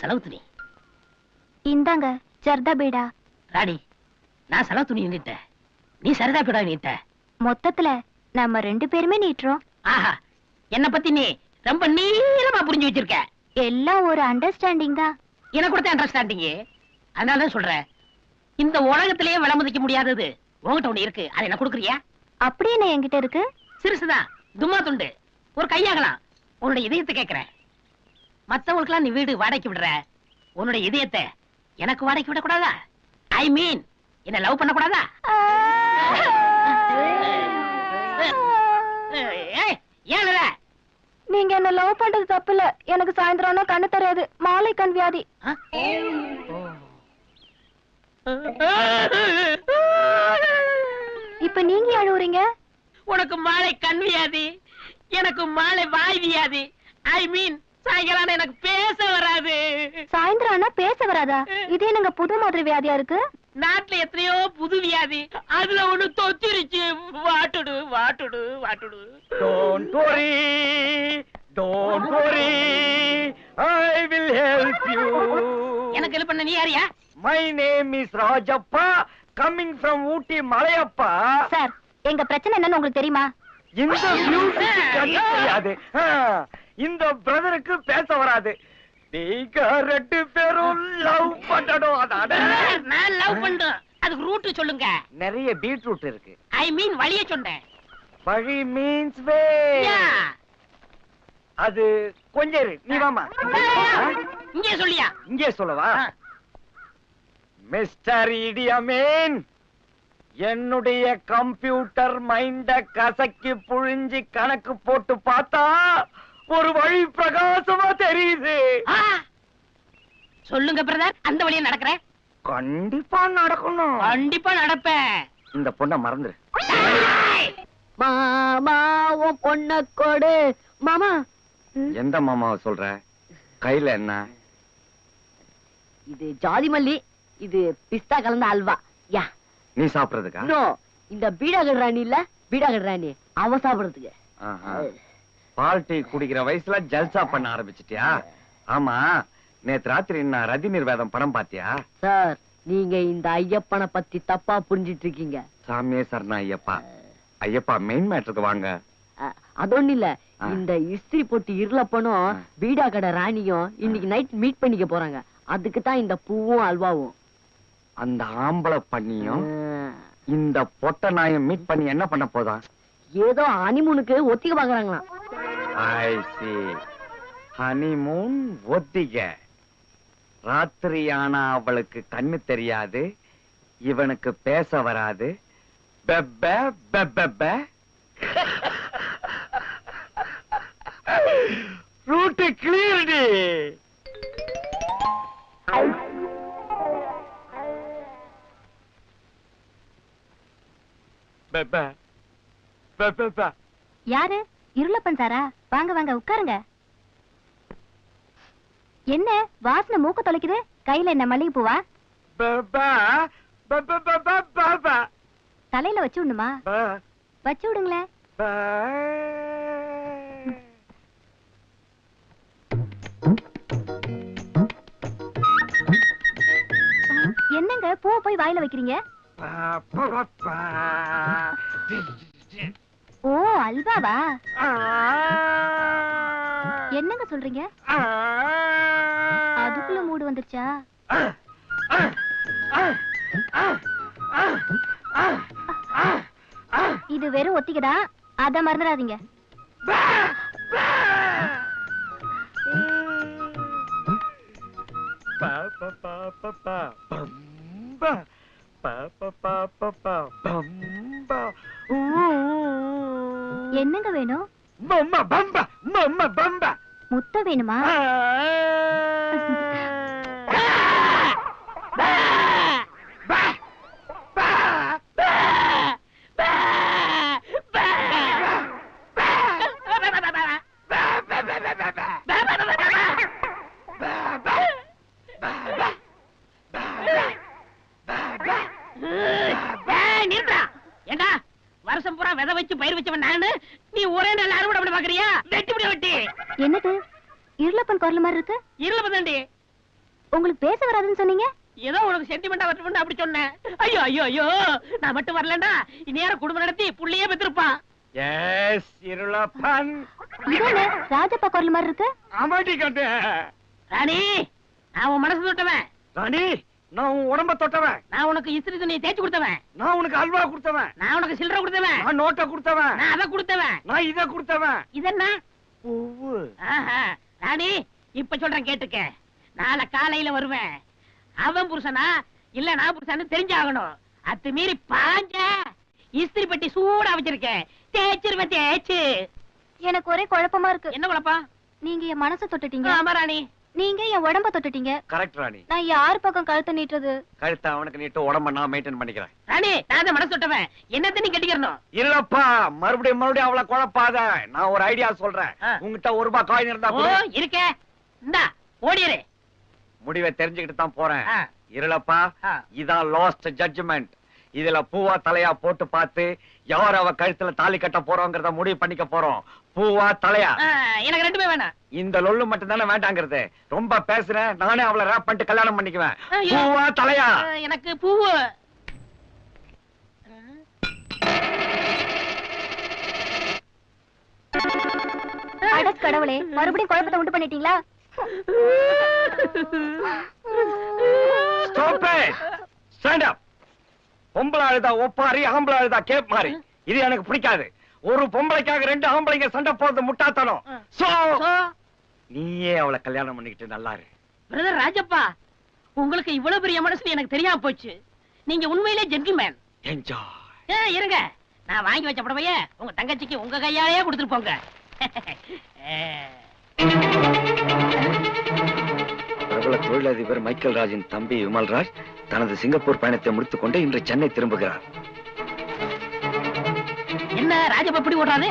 செலவு துணி. இந்தாங்க ஜர்தா பீடா. ராணி நான் செலவு துணி நீட்டேன். நீ சரிதா பிடா நீட்ட. மொத்தத்துல நம்ம ரெண்டு பேருமே நீட்டுறோம். ஆஹா என்ன பத்தி நீ ரொம்ப நீளமா புரிஞ்சு வச்சிருக்க. எல்லாம் ஒரு அண்டர்ஸ்டாண்டிங் தான். எனக்கு கொடுத்த அண்டர்ஸ்டாண்டிங் அதனால தான் சொல்றேன். இந்த உலகத்திலேயே விலை மதிக்க முடியாதது உன்கிட்ட ஒண்ணு இருக்கு. அதை என்ன கொடுக்குறியா? அப்படி என்ன என்கிட்ட இருக்கு? சிறுசுதான் தும்மா துண்டு. ஒரு கையாகலாம். உன்னுடைய இதயத்தை கேட்கிறேன். மத்தவங்களுக்கெல்லாம் நீ வீடு வாடகைக்கு விடுற. உன்னுடைய இதயத்தை எனக்கு வாடகைக்கு விடக்கூடாதா? ஐ மீன் என்ன லவ் பண்ணக்கூடாதா? அழுற? நீங்க என்ன லவ் பண்றது தப்பு இல்ல எனக்கு சாயந்தரம்னா கண்ணு தெரியாது. மாலை கண் வியாதி. ஆ? இப்ப நீங்க அழுவுறீங்க உனக்கு மாலை கண் வியாதி எனக்கு மாலை வாய் வியாதி. ஐ மீன் சாயங்காலம் எனக்கு பேச வராது. சாயந்தரம் ஆனா பேச வராதா? இது என்னங்க புது மாதிரி வியாதியா இருக்கு? நாட்டுல எத்தனையோ புது வியாதி. அதுல ஒண்ணு தொத்திருச்சு. What to do what to do what to do. Don't worry, don't worry, I will help you. எனக்கு ஹெல்ப் பண்ண நீ யாரியா My name is Rajappa, coming from Ooty, Malayappa. Sir எங்க பிரச்சனை என்னன்னு உங்களுக்கு தெரியுமா? இந்த கண்ணு தெரியாது. ஆ, இந்த பிரதருக்கு பேச வராது. நீங்க ரெண்டு பேரும் லவ் பண்ணணும் அதானே? நான் லவ் பண்றேன். அதுக்கு ரூட் சொல்லுங்க. நிறைய பீட்ரூட் இருக்கு. ஐ மீன் வழிய சொன்னேன் வழி மீன்ஸ் வே. அது கொஞ்சம் இரு, நீ வாமா இங்கே சொல்லியா? இங்கே சொல்லவா. மிஸ்டர் இடியமேன் என்னுடைய கம்ப்யூட்டர் மைண்ட கசக்கி புழிஞ்சி கணக்கு போட்டு பார்த்தா ஒரு வழி பிரகாசமா தெரியுது. ஆ. சொல்லுங்க பிரதர். அந்த வழியா நடக்கிறேன் கண்டிப்பா நடக்கணும். கண்டிப்பா நடப்பேன். இந்த பொண்ண மறந்துரு. மாமா உன் பொண்ண கொடு. மாமா. எந்த மாமாவை சொல்ற? கையில என்ன? இது ஜாதி மல்லி இது பிஸ்தா கலந்த அல்வா. யா. நீ சாப்பிடுறதுக்கா? நோ இந்த பீடாகர் ராணி இல்ல பீடாகர் ராணி அவ சாப்பிடுறதுக்கு. பால் டீ குடிக்கிற வயசுல ஜல்சா பண்ண ஆரம்பிச்சிட்டியா? ஆமா. நேத்து ராத்திரி நான் ரதி நிர்வேதம் படம் பாத்தியா? சார் நீங்க இந்த ஐயப்பனை பத்தி தப்பா புரிஞ்சிட்டு இருக்கீங்க சாமியே சரணா ஐயப்பா. ஐயப்பா மெயின் மேட்டருக்கு வாங்க. அது ஒண்ணு இல்ல. இந்த இஸ்திரி போட்டு இருளப்பனும். பீடா கடை ராணியும் இன்னைக்கு நைட் மீட் பண்ணிக்க போறாங்க. அதுக்கு தான் இந்த பூவும் அல்வாவும். அந்த ஆம்பளை பண்ணியும். இந்த பொட்ட நாயும் மீட் பண்ணி என்ன பண்ண போதா? ஏதோ அனிமுனுக்கு ஒத்திக பாக்குறாங்களாம் ஐ சி ஹனிமூன் ஒத்திக. ராத்திரி ஆனா அவளுக்கு கண்ணு தெரியாது இவனுக்கு பேச வராது. பெப்ப பெப்ப ரூட்டு கிளியர்டி யாரு? இருளப்பன் சாரா வாங்க வாங்க உட்காருங்க. என்ன? வாசனை மூக்க தொலைக்குது? கையில என்ன மல்லிகை பூவா? தலையில வச்சு விடணுமா வச்சு விடுங்களேன். என்னங்க பூவை போய் வாயில வைக்கிறீங்க. ஓ அல்வாவா? என்னங்க சொல்றீங்க? அதுக்குள்ள மூடு வந்துருச்சா? இது வெறும் ஒத்திக்கடா அத மறந்துடாதீங்க. பா பா. Bamba. முத்த வேணுமா வருஷம் பூரா விதை வச்சு பயிர் வச்சவன நானு நீ ஒரே நாள் அறுவடை பண்ண பாக்குறியா? வெட்டி விட வெட்டி. என்னது? இருளப்பன் குரல் மாதிரி இருக்கு? இருள பதாண்டி உங்களுக்கு பேச வராதுன்னு சொன்னீங்க? ஏதோ உனக்கு சென்டிமெண்டா வரட்டும்னு அப்படி சொன்னேன். ஐயோ ஐயோ ஐயோ. நான் மட்டும் வரலண்டா இந்நேரம் குடும்பம் நடத்தி புள்ளையே பெற்றிருப்பான் எஸ் இருளப்பன். இதானே ராஜப்பா குரல் மாதிரி இருக்கு? அமாட்டி கட்டு ராணி நான் உன் மனசு தொட்டவன் ராணி நான் உன் உடம்ப தொட்டவன். நான் உனக்கு இஸ்திரி துணியை தேய்ச்சு கொடுத்தவன். நான் உனக்கு அல்வா கொடுத்தவன். நான் உனக்கு சில்லறை கொடுத்தவன். நான் நோட்டை கொடுத்தவன். நான் அதை கொடுத்தவன். நான் இத கொடுத்தவன். இதென்ன? பூவு. ஆஹா. ராணி இப்ப சொல்றேன் கேட்டுக்க. நாளை காலையில வருவேன். அவன் புருஷனா? இல்ல நான் புருஷன்னு தெரிஞ்சாகணும். அத்து மீறி பாஞ்ச இஸ்திரி பெட்டி சூடா வச்சிருக்கேன் தேய்ச்சிருவேன் தேய்ச்சு. எனக்கு ஒரே குழப்பமா இருக்கு. என்ன குழப்பம்? நீங்க என் மனசை தொட்டுட்டீங்க. ஆமா ராணி. நீங்க என் உடம்ப தொட்டுட்டீங்க. கரெக்ட் ராணி. நான் யார் பக்கம் கழுத்தை நீட்டுறது? கழுத்தை அவனுக்கு நீட்டு உடம்ப நான் மெயின்டைன் பண்ணிக்கிறேன். ராணி நான் தான் மனசு தொட்டவன். என்னத்த நீ கட்டிக்கிறணும்? இல்லப்பா மறுபடியும் மறுபடியும் அவளை குழப்பாத. நான் ஒரு ஐடியா சொல்றேன். உங்ககிட்ட ஒரு ரூபாய் காயின் இருந்தா. இருக்க. இந்தா ஓடிரு முடிவை தெரிஞ்சுக்கிட்டு தான் போறேன். இருளப்பா. இதான் லாஸ்ட் ஜட்ஜ்மெண்ட் இதுல பூவா தலையா போட்டு பார்த்து யார் அவ கழுத்துல தாலி கட்ட போறோங்கிறத முடிவு பண்ணிக்க போறோம். பூவா தலையா? எனக்கு ரெண்டுமே வேணாம். இந்த லொல்லு மட்டும் தானே வேண்டாங்கிறது. ரொம்ப பேசுறேன் நானே அவளை ரேப் பண்ணிட்டு கல்யாணம் பண்ணிக்குவேன். பூவா தலையா? எனக்கு பூவு. கடவுளே மறுபடியும் குழப்பத்தை உண்டு பண்ணிட்டீங்களா? ஸ்டாப் இட் ஸ்டாண்ட் அப் பொம்பளை அழுதா ஒப்பாரி ஆம்பளை அழுதா கேப் மாறி. இது எனக்கு பிடிக்காது. ஒரு பொம்பளைக்காக ரெண்டு ஆம்பளைங்க சண்டை போறது முட்டாத்தனம் சோ நீயே அவளை கல்யாணம் பண்ணிக்கிட்டு நல்லா இரு பிரதர் ராஜப்பா உங்களுக்கு இவ்வளவு பெரிய மனசு எனக்கு தெரியாம போச்சு. நீங்க உண்மையிலே ஜென்டில்மேன் என்ஜாய் இருங்க. நான் வாங்கி வச்ச புடவைய உங்க தங்கச்சிக்கு உங்க கையாலேயே கொடுத்துட்டு போங்க. பிரபல தொழிலதிபர் மைக்கேல் ராஜின் தம்பி விமல்ராஜ் தனது சிங்கப்பூர் பயணத்தை முடித்துக் கொண்டு இன்று சென்னை திரும்புகிறார். ராஜபப்படி ராஜப்பா ஓடுறாரு